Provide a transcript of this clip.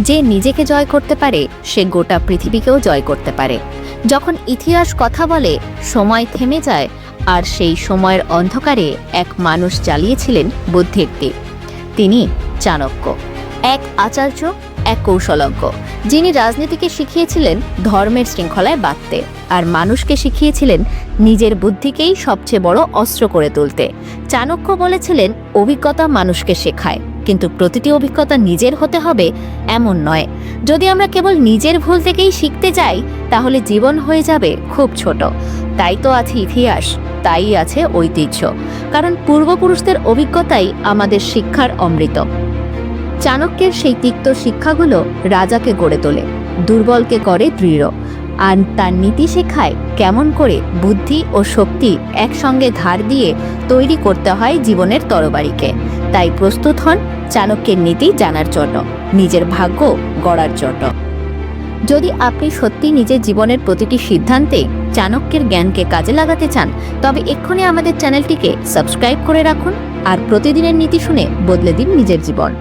যে নিজেকে জয় করতে পারে, সে গোটা পৃথিবীকেও জয় করতে পারে। যখন ইতিহাস কথা বলে, সময় থেমে যায়, আর সেই সময়ের অন্ধকারে এক মানুষ চালিয়েছিলেন বুদ্ধির দ্বীপ। তিনি চাণক্য, এক আচার্য, এক কৌশলজ্ঞ, যিনি রাজনীতিকে শিখিয়েছিলেন ধর্মের শৃঙ্খলায় বাঁধতে, আর মানুষকে শিখিয়েছিলেন নিজের বুদ্ধিকেই সবচেয়ে বড় অস্ত্র করে তুলতে। চাণক্য বলেছিলেন, অভিজ্ঞতা মানুষকে শেখায়। কিন্তু প্রতিটি অভিজ্ঞতা নিজের হতে হবে, এমন নয়। যদি আমরা কেবল নিজের ভুল থেকেই শিখতে যাই, তাহলে জীবন হয়ে যাবে খুব ছোট। তাই তো আছে ইতিহাস, তাই আছে ঐতিহ্য। কারণ পূর্বপুরুষদের অভিজ্ঞতাই আমাদের শিক্ষার অমৃত। চাণক্যের সেই তিক্ত শিক্ষাগুলো রাজাকে গড়ে তোলে, দুর্বলকে করে দৃঢ়। আর তার নীতি শেখায় কেমন করে বুদ্ধি ও শক্তি একসঙ্গে ধার দিয়ে তৈরি করতে হয় জীবনের তরবারিকে। তাই প্রস্তুত হন চাণক্যের নীতি জানার জন্য, নিজের ভাগ্য গড়ার জন্য। যদি আপনি সত্যি নিজের জীবনের প্রতিটি সিদ্ধান্তে চাণক্যের জ্ঞানকে কাজে লাগাতে চান, তবে এক্ষুনি আমাদের চ্যানেলটিকে সাবস্ক্রাইব করে রাখুন আর প্রতিদিনের নীতি শুনে বদলে দিন নিজের জীবন।